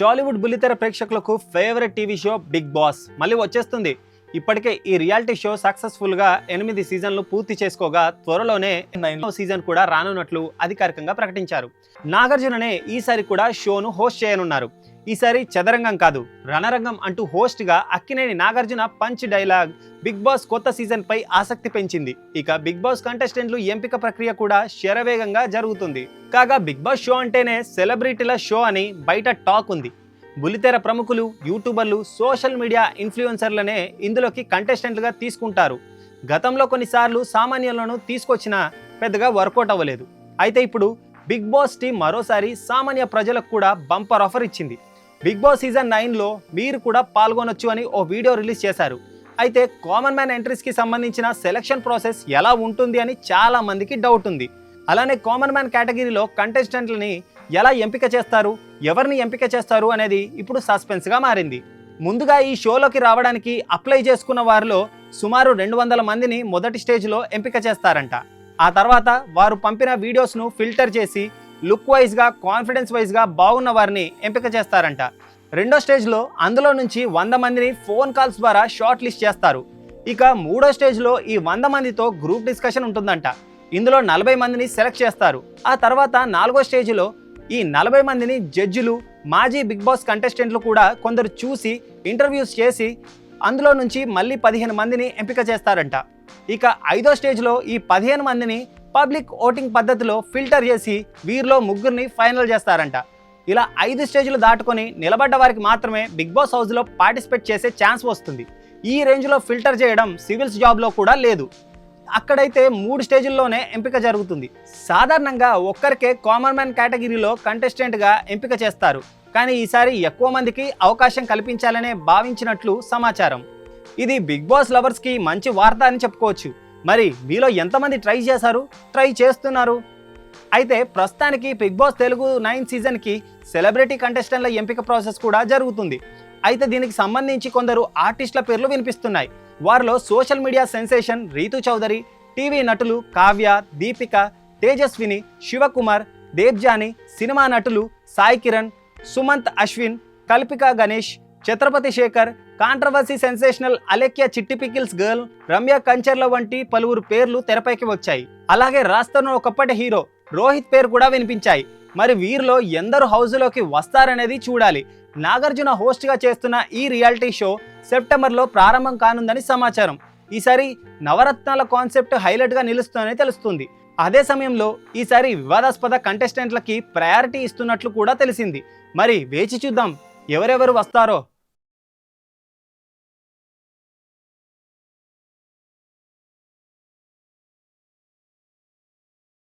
టాలీవుడ్ బుల్లితెర ప్రేక్షకులకు favourite TV show Bigg Boss. మళ్ళీ వచ్చేస్తుంది. ఇప్పటికే ఈ రియాలిటీ షో సక్సెస్ఫుల్గా ఎనిమిది సీజన్లు పూర్తి చేసుకోగా త్వరలోనే నైన్లో సీజన్ కూడా రానున్నట్లు అధికారికంగా ప్రకటించారు. నాగార్జుననే ఈసారి కూడా షోను హోస్ట్ చేయనున్నారు. ఈసారి చదరంగం కాదు రణరంగం అంటూ హోస్ట్గా Akkineni Nagarjuna punch dialogue Bigg Boss కొత్త సీజన్ పై ఆసక్తి పెంచింది. ఇక బిగ్ బాస్ కంటెస్టెంట్లు ఎంపిక ప్రక్రియ కూడా శరవేగంగా జరుగుతుంది. కాగా బిగ్ బాస్ షో అంటేనే సెలబ్రిటీల షో అని బయట టాక్ ఉంది. బులితెర ప్రముఖులు యూట్యూబర్లు సోషల్ మీడియా ఇన్ఫ్లుయెన్సర్లనే ఇందులోకి కంటెస్టెంట్లుగా తీసుకుంటారు. గతంలో కొన్నిసార్లు సామాన్యులను తీసుకొచ్చినా పెద్దగా వర్కౌట్ అవ్వలేదు. అయితే ఇప్పుడు బిగ్ బాస్ టీం మరోసారి సామాన్య ప్రజలకు కూడా బంపర్ ఆఫర్ ఇచ్చింది. బిగ్ బాస్ సీజన్ నైన్లో మీరు కూడా పాల్గొనొచ్చు అని ఓ వీడియో రిలీజ్ చేశారు. అయితే కామన్ మ్యాన్ ఎంట్రీస్కి సంబంధించిన సెలక్షన్ ప్రాసెస్ ఎలా ఉంటుంది అని చాలా మందికి డౌట్ ఉంది. అలానే కామన్ మ్యాన్ కేటగిరీలో కంటెస్టెంట్లని ఎలా ఎంపిక చేస్తారు ఎవరిని ఎంపిక చేస్తారు అనేది ఇప్పుడు సస్పెన్స్గా మారింది. ముందుగా ఈ షోలోకి రావడానికి అప్లై చేసుకున్న వారిలో సుమారు రెండు వందల మందిని మొదటి స్టేజ్లో ఎంపిక చేస్తారంట. ఆ తర్వాత వారు పంపిన వీడియోస్ను ఫిల్టర్ చేసి లుక్ వైజ్గా కాన్ఫిడెన్స్ వైజ్గా బాగున్న వారిని ఎంపిక చేస్తారంట. రెండో స్టేజ్లో అందులో నుంచి వంద మందిని ఫోన్ కాల్స్ ద్వారా షార్ట్ లిస్ట్ చేస్తారు. ఇక మూడో స్టేజ్లో ఈ వంద మందితో గ్రూప్ డిస్కషన్ ఉంటుందంట. ఇందులో నలభై మందిని సెలెక్ట్ చేస్తారు. ఆ తర్వాత నాలుగో స్టేజ్లో ఈ నలభై మందిని జడ్జిలు మాజీ బిగ్ బాస్ కంటెస్టెంట్లు కూడా కొందరు చూసి ఇంటర్వ్యూస్ చేసి అందులో నుంచి మళ్ళీ పదిహేను మందిని ఎంపిక చేస్తారంట. ఇక ఐదో స్టేజ్లో ఈ పదిహేను మందిని పబ్లిక్ ఓటింగ్ పద్ధతిలో ఫిల్టర్ చేసి వీరిలో ముగ్గురిని ఫైనల్ చేస్తారంట. ఇలా ఐదు స్టేజ్లు దాటుకొని నిలబడ్డ వారికి మాత్రమే బిగ్ బాస్ హౌస్లో పార్టిసిపేట్ చేసే ఛాన్స్ వస్తుంది. ఈ రేంజ్లో ఫిల్టర్ చేయడం సివిల్స్ జాబ్లో కూడా లేదు. అక్కడైతే మూడు స్టేజ్ల్లోనే ఎంపిక జరుగుతుంది. సాధారణంగా ఒక్కరికే కామన్ మ్యాన్ కేటగిరీలో కంటెస్టెంట్గా ఎంపిక చేస్తారు. కానీ ఈసారి ఎక్కువ మందికి అవకాశం కల్పించాలనే భావించినట్లు సమాచారం. ఇది బిగ్ బాస్ లవర్స్కి మంచి వార్త అని చెప్పుకోవచ్చు. మరి మీలో ఎంతమంది ట్రై చేశారు? ట్రై చేస్తున్నారు. అయితే ప్రస్తుతానికి బిగ్ బాస్ తెలుగు నైన్ సీజన్కి సెలబ్రిటీ కంటెస్టెంట్ల ఎంపిక ప్రాసెస్ కూడా జరుగుతుంది. అయితే దీనికి సంబంధించి కొందరు ఆర్టిస్టుల పేర్లు వినిపిస్తున్నాయి. వారిలో social media sensation Ritu Chaudhary TV నటులు కావ్య దీపిక తేజస్విని శివకుమార్ దేబ్జాని సినిమా నటులు Sai Kiran Sumanth Ashwin Kalpika Ganesh Chatrapathi Shekhar controversy sensational Alekhya Chitti pickles girl Ramya Kancharla వంటి పలువురు పేర్లు తెరపైకి వచ్చాయి. అలాగే రాస్తను ఒకప్పటి హీరో రోహిత్ పేరు కూడా వినిపించాయి. మరి వీరిలో ఎందరు హౌస్లోకి వస్తారనేది చూడాలి. నాగార్జున హోస్ట్గా చేస్తున్న ఈ రియాలిటీ షో సెప్టెంబర్లో ప్రారంభం కానుందని సమాచారం. ఈసారి నవరత్నాల కాన్సెప్ట్ హైలైట్గా నిలుస్తుందని తెలుస్తుంది. అదే సమయంలో ఈసారి వివాదాస్పద కంటెస్టెంట్లకి ప్రయారిటీ ఇస్తున్నట్లు కూడా తెలిసింది. మరి వేచి చూద్దాం. ఎవరెవరు వస్తారో